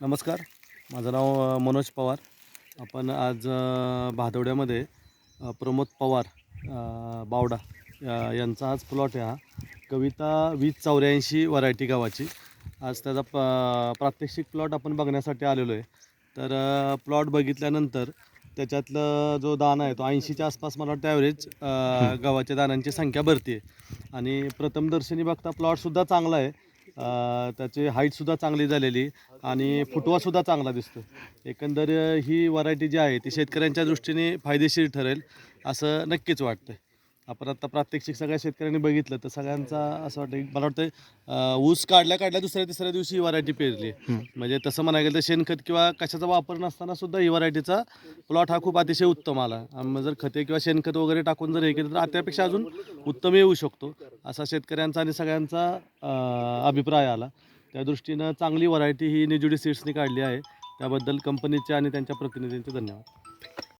नमस्कार. माझं नाव मनोज पवार. आपण आज भादवड्यामध्ये प्रमोद पवार बावडा यांचा आज प्लॉट आहे हा. कविता वीस चौऱ्याऐंशी व्हरायटी गावाची. आज त्याचा प प्रात्यक्षिक प्लॉट आपण बघण्यासाठी आलेलो आहे. तर प्लॉट बघितल्यानंतर त्याच्यातलं जो दाना आहे तो ऐंशीच्या आसपास मला वाटतं ॲव्हरेज गव्हाच्या दाण्यांची संख्या भरते आणि प्रथमदर्शनी बघता प्लॉटसुद्धा चांगला आहे. त्याची हाईटसुद्धा चांगली झालेली आणि फुटवासुद्धा चांगला दिसतो एकंदर ही व्हरायटी जी आहे ती शेतकऱ्यांच्या दृष्टीने फायदेशीर ठरेल असं नक्कीच वाटतं आपण आता प्रात्यक्षिक सगळ्या शेतकऱ्यांनी बघितलं तर सगळ्यांचा असं वाटतं की मला वाटतं ऊस काढल्या काढल्या दुसऱ्या तिसऱ्या दिवशी ही व्हरायटी पेरली. म्हणजे तसं म्हणायला गेलं तर शेणखत किंवा कशाचा वापर नसताना सुद्धा ही व्हरायटीचा प्लॉट हा खूप अतिशय उत्तम आला. आणि जर खते किंवा शेणखत वगैरे टाकून जर हे केलं तर त्यापेक्षा अजून उत्तम येऊ शकतो असा शेतकऱ्यांचा आणि सगळ्यांचा अभिप्राय आला. त्या दृष्टीनं चांगली व्हरायटी ही निजुडी सीड्सनी काढली आहे. त्याबद्दल कंपनीचे आणि त्यांच्या प्रतिनिधींचे धन्यवाद.